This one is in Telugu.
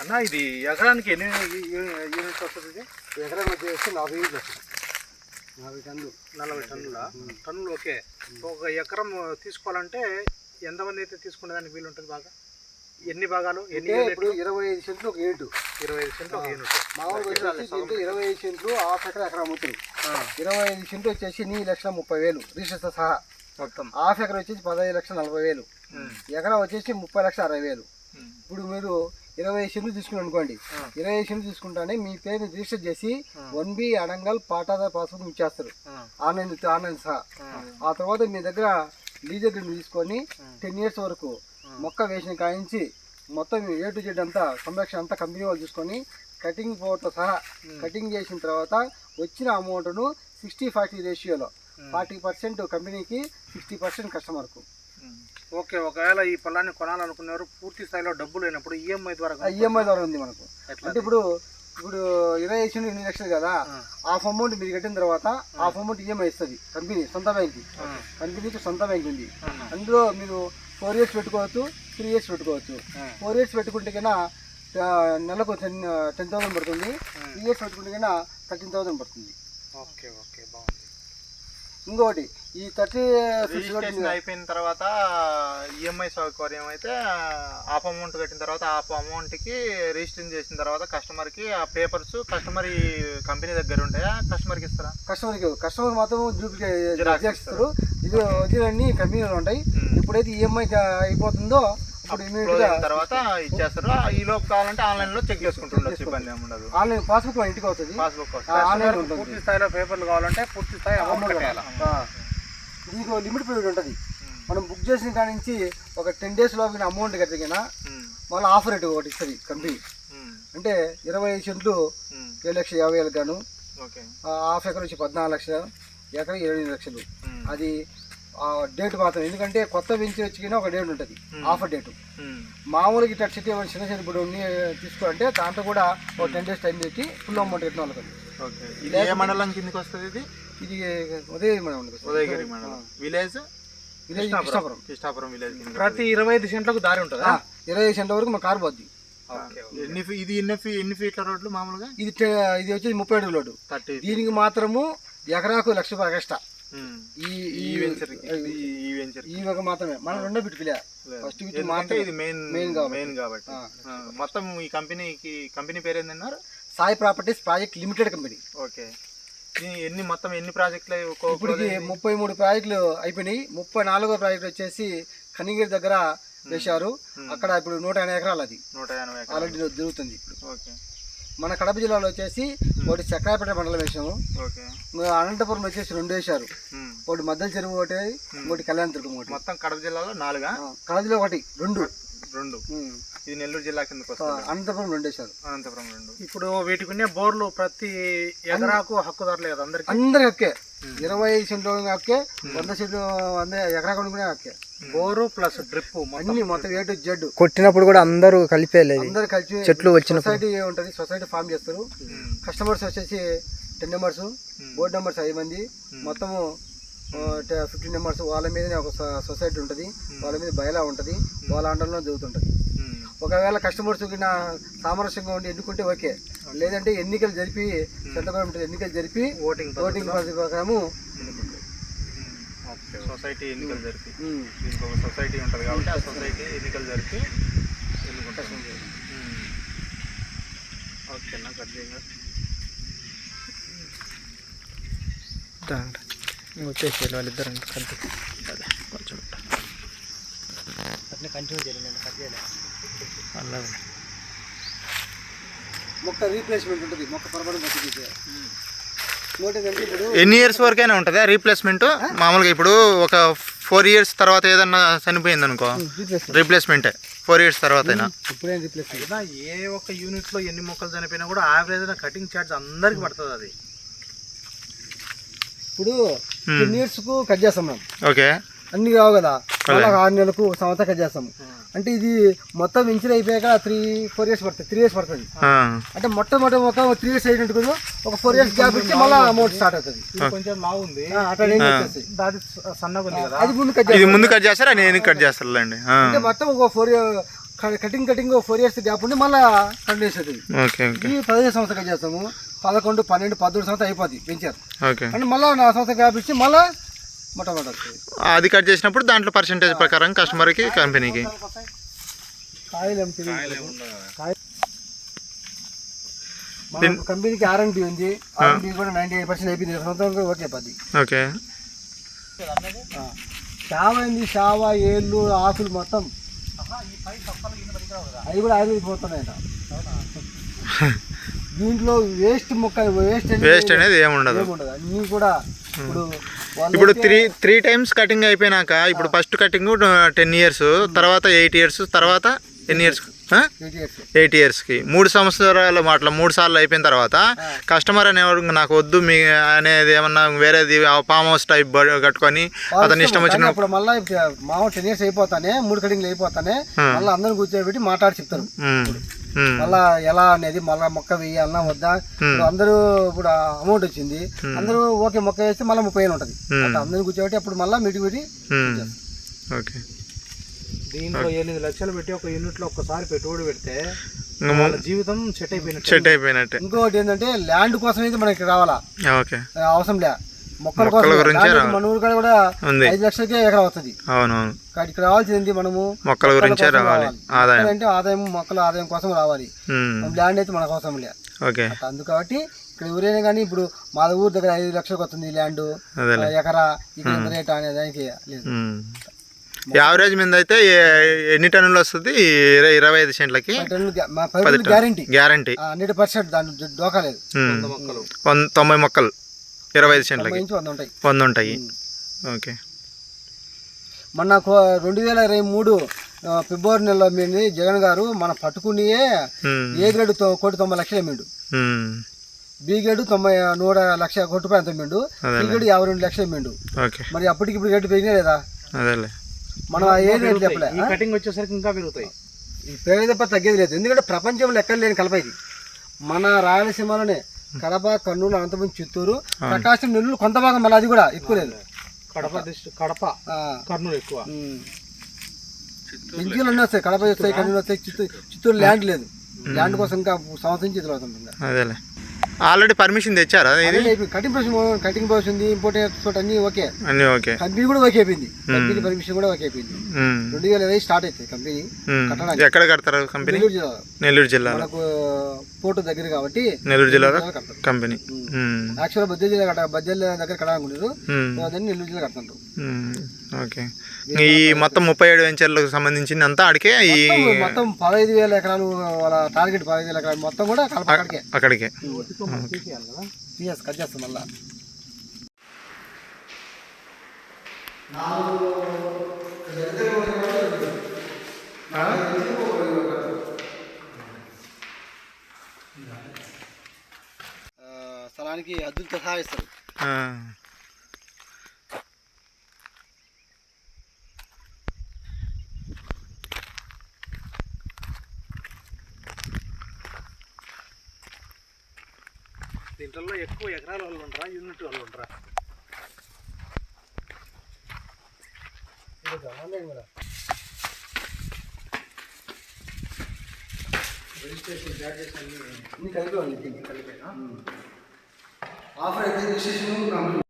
అన్న ఇది ఎకరానికి ఎన్ని యూనిట్స్ వస్తుంది ఇది? ఎకరం వచ్చేసి నలభై యూనిట్లు వస్తుంది. నలభై టన్నులు. నలభై టన్నుల? టన్నులు ఓకే. ఒక ఎకరం తీసుకోవాలంటే ఎంతమంది అయితే తీసుకునేదానికి వీలు ఉంటుంది బాగా? ఎన్ని భాగాలు? ఎన్ని ఇప్పుడు ఇరవై ఐదు సెంట్లు ఒక యూనిట్. ఇరవై ఐదు సెంట్లు ఒక యూనిట్. మామూలుగా దీంట్లో ఇరవై ఐదు సెంట్లు హాఫ్ ఎకరం ఎకరం అమ్ముతుంది ఆ, ఇరవై ఐదు సెంట్లు వచ్చేసి ఎనిమిది లక్షల ముప్పై వేలు రిజిస్టర్తో సహా. మొత్తం. హాఫ్ ఎకరం వచ్చేసి పదహైదు లక్షల నలభై వేలు. ఎకరం వచ్చేసి ముప్పై లక్షల అరవై వేలు. ఇప్పుడు మీరు ఇరవై సెంట్లు తీసుకుని అనుకోండి. ఇరవై సెంట్లు తీసుకుంటానే మీ పేరు రిజిస్టర్ చేసి. వన్ బి అడంగల్ పాటాదార్ పాస్బుక్ ఇచ్చేస్తారు ఆన్లైన్ ఆన్లైన్ సహా ఆ, తర్వాత మీ దగ్గర లీజ్ అగ్రిమెంట్ తీసుకొని టెన్ ఇయర్స్ వరకు మొక్క వేసిన కాయించి మొత్తం ఏ టు జెడ్ అంతా సంరక్షణ అంతా కంపెనీ వాళ్ళు చూసుకొని కటింగ్ పవర్తో సహా కటింగ్ చేసిన తర్వాత వచ్చిన అమౌంట్ను సిక్స్టీ ఫార్టీ రేషియోలో ఫార్టీ పర్సెంట్ కంపెనీకి సిక్స్టీ పర్సెంట్ కస్టమర్కు. ఓకే ఒకవేళ ఈ పొలాన్ని కొనాలనుకున్నారు పూర్తి స్థాయిలో డబ్బులు లేనప్పుడు ఈఎంఐ ద్వారా ఈఎంఐ ద్వారా ఉంది మనకు. అంటే ఇప్పుడు ఇప్పుడు ఇరవై ఐదు ఎనిమిది లక్షలు కదా హాఫ్ అమౌంట్ మీరు కట్టిన తర్వాత హాఫ్ అమౌంట్ ఈఎంఐ ఇస్తుంది కంపెనీ సొంత బ్యాంక్ కంపెనీకి సొంత బ్యాంక్ ఉంది. అందులో మీరు ఫోర్ ఇయర్స్ పెట్టుకోవచ్చు త్రీ ఇయర్స్ పెట్టుకోవచ్చు. ఫోర్ ఇయర్స్ పెట్టుకుంటే కన్నా నెలకు టెన్ టెన్ థౌసండ్ పడుతుంది. త్రీ ఇయర్స్ పెట్టుకుంటే కన్నా థర్టీన్ థౌసండ్ పడుతుంది. ఓకే ఓకే బాగుంది. ఇంకొకటి ఈ థర్టీ రిజిస్ట్రేషన్ అయిపోయిన తర్వాత ఈఎంఐ సౌకర్యం అయితే ఆఫ్ అమౌంట్ కట్టిన తర్వాత ఆఫ్ అమౌంట్కి రిజిస్ట్రేషన్ చేసిన తర్వాత కస్టమర్కి ఆ పేపర్స్ కస్టమర్ ఈ కంపెనీ దగ్గర ఉంటాయా? కస్టమర్కి ఇస్తారా? కస్టమర్కి కస్టమర్ మాత్రం డూప్లికేట్ ఇస్తారు. ఇది అన్ని కంపెనీలు ఉంటాయి. Hmm. ఎప్పుడైతే ఈఎంఐ అయిపోతుందో క్లోజ్ ఇమీడియట్గా అయిన తర్వాత ఇచ్చేస్తారు. ఈ లోపు కావాలంటే ఆన్లైన్లో చెక్ చేసుకుంటుండొచ్చు ఇబ్బంది ఏమి ఉండదు. ఆన్లైన్ పాస్బుక్ మన ఇంటికి అవుతుంది పాస్బుక్ ఆన్లైన్ పూర్తి స్థాయిలో పేపర్లు కావాలంటే పూర్తి స్థాయి అమౌంట్. దీనికి లిమిట్ పీరియడ్ ఉంటుంది. మనం బుక్ చేసిన కాడి నుంచి ఒక టెన్ డేస్ లోపు అమౌంట్ కట్టిన మళ్ళీ ఆఫర్ రేట్ ఒకటి ఇస్తుంది కంపెనీ అంటే ఇరవై ఐదు సెంట్లు ఏడు లక్షల యాభై వేలకు గాను ఓకే. ఆ హాఫ్ ఎకర్ వచ్చి పద్నాలుగు లక్షలు ఎకర ఇరవై లక్షలు. అది డేట్ మాత్రం. ఎందుకంటే కొత్త వెంచర్ వచ్చి ఒక డేట్ ఉంటుంది. Offer date. మామూలుగా ఇట్లా చెట్టు ఏమైనా చిన్న చిన్న ఇప్పుడు తీసుకోవాలంటే దాంట్లో కూడా ఒక టెన్ డేస్ టైం పెట్టి ఫుల్ అమౌంట్ కట్టిన వాళ్ళకి ఓకే. ఇది ఏ మండలం కిందకి వస్తుంది ఇది? ఇది ఉదయం మనం ఉదయగిరి మండలం. Village? Village Krishnapuram. Krishnapuram. Village ప్రతి ఇరవై ఐదు సెంట్లకు దారి ఉంటుందా? ఇరవై ఐదు సెంట్ల వరకు మా కారు పోద్ది. ఇది ఎన్ని ఫీ ఎన్ని ఫీట్ల రోడ్లు మామూలుగా? ఇది ఇది వచ్చేసి ముప్పై లోడు థర్టీ. దీనికి మాత్రము ఎకరాకు లక్ష రూపాయలు ఎక్స్ట్రా. ఈ ఈ వెంచర్ ఈ వెంచర్ ఈ ఒక మాత్రమే. మనం రెండో బిట్ పిల్ల ఫస్ట్ బిట్ మాత్రమే. ఇది మెయిన్ మెయిన్ కాబట్టి. మెయిన్ మొత్తం ఈ కంపెనీకి కంపెనీ పేరు ఏంటన్నారు Sai properties project limited company. Okay. ఎన్ని మొత్తం ఎన్ని ప్రాజెక్టులు ఇప్పటికి ముప్పై మూడు ప్రాజెక్టులు అయిపోయినాయి. ముప్పై నాలుగో ప్రాజెక్ట్ వచ్చేసి కనిగిరి దగ్గర వేశారు. అక్కడ ఇప్పుడు నూట ఎనభై ఎకరాలు అది. నూట ఎనభై. ఆల్రెడీ జరుగుతుంది ఇప్పుడు ఓకే. మన కడప జిల్లాలో వచ్చేసి ఒకటి చక్రాపేట మండలం వేసాము. అనంతపురం వచ్చేసి రెండు వేశారు. ఉమ్. ఒకటి మద్దెల చెరువు ఒకటి ఇంకోటి కళ్యాణదుర్గం ఒకటి. మొత్తం కడప జిల్లాలో నాలుగా? ఆ, కడపలో ఒకటి రెండు. రెండు. ఇది నెల్లూరు జిల్లా వస్తుంది. అనంతపురం రెండు వేశారు. అనంతపురం రెండు. ఇప్పుడు వీటికి ఉన్న బోర్లు ప్రతి ఎకరాకు హక్కుదారులు కదా అందరికి? అందరికి హక్కే. ఇరవై ఐదు సెంట్లు హక్కే వంద సెంట్లు వంద ఎకరా కొనుక్కునే హక్కే బోరు ప్లస్ డ్రిప్ అన్ని మొత్తం ఏ టు జెడ్ కొట్టినప్పుడు కూడా అందరూ కలిపేలేదు అందరు కలిసి చెట్లు వచ్చినప్పుడు. సొసైటీ ఉంటుంది? సొసైటీ ఫామ్ చేస్తారు. కస్టమర్స్ వచ్చేసి టెన్ నెంబర్స్ బోర్డు నెంబర్స్ ఐదు మంది. మొత్తము ఫిఫ్టీన్ నెంబర్స్ వాళ్ళ మీదనే ఒక సొసైటీ ఉంటుంది. వాళ్ళ మీద బయలా ఉంటుంది. వాళ్ళ అండర్లో జరుగుతుంటుంది. ఒకవేళ కస్టమర్స్ కింద సామరస్యంగా ఉండి ఎన్నుకుంటే ఓకే. లేదంటే ఎన్నికలు జరిపి సెంట్రల్ గవర్నమెంట్ ఎన్నికలు జరిపి ఓటింగ్ ఓటింగ్ పద్ధతి ప్రకారము సొసైటీ ఎన్నికలు జరిపి. దీనికి ఒక సొసైటీ ఉంటుంది కాబట్టి ఆ సొసైటీ ఎన్నికలు జరిపి ఎన్నుకుంటారు. ఉమ్. ఓకేనా కట్ చేయండి. వచ్చేసి వాళ్ళిద్దరు కలిపి కొంచెం అలాగే. మొక్క రీప్లేస్మెంట్ ఉంటుంది మొక్క పొరపాటు ఇప్పుడు ఎన్ని ఇయర్స్ వరకైనా ఉంటుందా రీప్లేస్మెంట్ మామూలుగా ఇప్పుడు ఒక ఫోర్ ఇయర్స్ తర్వాత ఏదన్నా చనిపోయింది అనుకో రీప్లేస్మెంట్ ఫోర్ ఇయర్స్ తర్వాత ఏ ఒక్క యూనిట్లో ఎన్ని మొక్కలు చనిపోయినా కూడా యావరేజ్ కటింగ్ చార్జ్ అందరికి పడుతుంది అది. ఇప్పుడు టెన్ ఇయర్స్కు కట్ చేస్తాం మనం ఓకే. అన్ని కావు కదా. మళ్ళీ ఆరు నెలలకు ఒక సంవత్సరం కట్ చేస్తాము అంటే ఇది మొత్తం ఇంచులు అయిపోయాక త్రీ ఫోర్ ఇయర్స్ పడుతుంది త్రీ ఇయర్స్ పడుతుంది. అంటే మొట్టమొదటి ఒక త్రీ ఇయర్స్ అయినట్టు ఒక ఫోర్ ఇయర్స్ గ్యాప్ ఇచ్చి మళ్ళీ అమౌంట్ స్టార్ట్ అవుతుంది. కొంచెం దాది స- సన్నగా ఉంది కదా. అది ముందు కట్ ఇది చేస్తాం ముందు కట్ చేస్తారా? నేను కట్ చేస్తారులేండి. అంటే మొత్తం ఒక four cutting cutting four years gap ఉండి మళ్ళీ కంటిన్యూస్ అవుతుంది. ఓకే ఓకే ఈ పదిహేను సంవత్సరాలు చేస్తాము. పదకొండు పన్నెండు పదమూడు సంవత్సరాలు అయిపోద్ది పెంచారు ఓకే అంటే మళ్ళీ నా సంవత్సరం గ్యాప్ ఇచ్చి మళ్ళీ అది కట్ చేసినప్పుడు దాంట్లో పర్సంటేజ్ ప్రకారం కస్టమర్కి కంపెనీకి కంపెనీకి ఉంది. కూడా నైన్టీ ఎయిట్ పర్సెంట్ అయిపోయింది సంవత్సరం ఓకే పది. ఓకే. షావ అయింది షావ ఏళ్ళు ఆకులు మొత్తం అవి కూడా దీంట్లో వేస్ట్ మొక్క వేస్ట్ వేస్ట్ అనేది ఏముండదు ఏముండదు అన్నీ కూడా ఇప్పుడు త్రీ త్రీ టైమ్స్ కటింగ్ అయిపోయినాక ఇప్పుడు ఫస్ట్ కటింగ్ టెన్ ఇయర్స్ తర్వాత ఎయిట్ ఇయర్స్ తర్వాత ఎన్ని ఇయర్స్ ఎయిట్ ఇయర్స్ ఎయిట్ ఇయర్స్కి మూడు సంవత్సరాలు అట్లా మూడు సార్లు అయిపోయిన తర్వాత కస్టమర్ అనేవాడు నాకు వద్దు మీ అనేది ఏమన్నా వేరేది ఫామ్ హౌస్ టైప్ కట్టుకొని అతని ఇష్టం వచ్చిన మళ్ళీ మామూలు టెన్ ఇయర్స్ అయిపోతానే మూడు కటింగ్లు అయిపోతానే మళ్ళీ అందరిని కూర్చోబెట్టి మాట్లాడి చెప్తారు. మళ్ళా ఎలా అనేది మళ్ళా మొక్క వేయాలన్నా వద్దా? ఇప్పుడు అందరూ ఇప్పుడు అమౌంట్ వచ్చింది. అందరూ ఓకే మొక్క వేస్తే మళ్ళీ ముప్పై వేలు ఉంటుంది. అందరిని కూర్చోబెట్టి అప్పుడు మళ్ళీ మీటింగ్ పెట్టి. ఓకే. దీంట్లో ఎనిమిది లక్షలు పెట్టి ఒక యూనిట్లో ఒక్కసారి పెట్టుబడి పెడితే జీవితం సెట్ అయిపోయినట్టు. సెట్ అయిపోయినట్టే. ఇంకోటి ఏంటంటే ల్యాండ్ కోసం అయితే మనకి రావాలా? ఓకే. అవసరం లే. మొక్కల కోసం. మన ఊరు కాడ ఐదు లక్షలకే ఎకరా వస్తుంది. అవునవును. ఇక్కడ రావాల్సింది ఏంటి మనము? మొక్కల గురించే కోసం రావాలి. ఆదాయం. అంటే ఆదాయం మొక్కల ఆదాయం కోసం రావాలి. ల్యాండ్ అయితే మనకు అవసరం లే. ఓకే. అందు కాబట్టి ఇక్కడ ఎవరైనా కానీ ఇప్పుడు మా ఊరు దగ్గర ఐదు లక్షలకు వస్తుంది ల్యాండ్. ఎకరా ఇక్కడ రేట్ అనే దానికి లేదు. యావరేజ్ మీద అయితే ఎన్ని టన్నులు వస్తుంది? ఇర- ఇరవై ఐదు సెంట్లకి గ్యారంటీ గ్యారంటీ హండ్రెడ్ పర్సెంట్ దాని డోకా లేదు. వంద తొంభై మొక్కలు. ఇరవై ఐదు సెంట్లకి. నుంచి వంద ఉంటాయి. ఓకే. మొన్న రెండు వేల ఇరవై మూడు ఫిబ్రవరి నెలలో మీద జగన్ గారు మన పట్టుకునియే ఏ గ్రేడ్ తొ- కోటి తొంభై లక్షలు అమ్మిండు ఉమ్, బి గ్రేడ్ తొంభై నూట లక్ష కోటి రూపాయలు అమ్మిండు సి గ్రేడ్ యాభై రెండు లక్షలు అమ్మిండు ఓకే. మరి అప్పటికి ఇప్పుడు రేటు పెరిగినా లేదా? అదేలే. మనం ఆ ఏ రేటు చెప్పలే ఈ కటింగ్ వచ్చేసరికి ఇంకా పెరుగుతాయి. ఈ పెరిగే తప్ప తగ్గేది లేదు. ఎందుకంటే ప్రపంచంలో ఎక్కడ లేని కలప ఇది. మన రాయలసీమలోనే కడప కర్నూలు అనంతపురం చిత్తూరు ప్రకాశం నెల్లూరు కొంత భాగం మళ్ళీ అది కూడా ఎక్కువ లేదు. కడప డిస్ట్రిక్ట్ కడప ఆ, కర్నూలు ఎక్కువ. ఇంటిలో అన్నీ వస్తాయి? కడప వస్తాయి కర్నూలు వస్తాయి చిత్తూరు చిత్తూరు ల్యాండ్ లేదు. ల్యాండ్ కోసం ఇంకా సంవత్సరం చేతులు అవుతుంది అదేలే. ఆల్రెడీ పర్మిషన్ తెచ్చారా ఇది? కటింగ్ ప్రాసెస్ కటింగ్ ప్రాసెస్ ఉంది ఇంపోర్ట్ ఎక్స్పోర్ట్ అన్ని ఓకే. అన్నీ ఓకే. కంపెనీ కూడా ఓకే అయిపోయింది. కంపెనీ పర్మిషన్ కూడా ఓకే అయిపోయింది. రెండు వేల ఇరవై స్టార్ట్ అవుతుంది కంపెనీ. కట్టడానికి. ఎక్కడ కడతారు కంపెనీ? నెల్లూరు జిల్లాలో. నెల్లూరు జిల్లాలో. మనకు పోర్టు దగ్గర కాబట్టి నెల్లూరు కడతారు. కంపెనీ. యాక్చువల్ బద్దెల జిల్లా కట్ట బద్దెల దగ్గర కట్టాలనుకున్నారు ఉమ్, దాన్ని నెల్లూరు జిల్లా కడుతుంటారు ఉమ్, ఓకే. ఈ మొత్తం ముప్పై ఏడు వెంచర్లకు సంబంధించింది అంతా అడికే ఈ మొత్తం- పదహైదు వేల ఎకరాలు వాళ్ళ టార్గెట్ పదహైదు వేల ఎకరాలు మొత్తం కూడా అక్కడికే. అక్కడికే కట్ చేస్తాం మళ్ళా. స్థలానికి అద్దులతో సహా ఎక్కువ ఎకరాల వాళ్ళు ఉండరా యూనిట్ వాళ్ళు ఉండరా? ఆఫర్ అయితే రిజిస్ట్రేషన్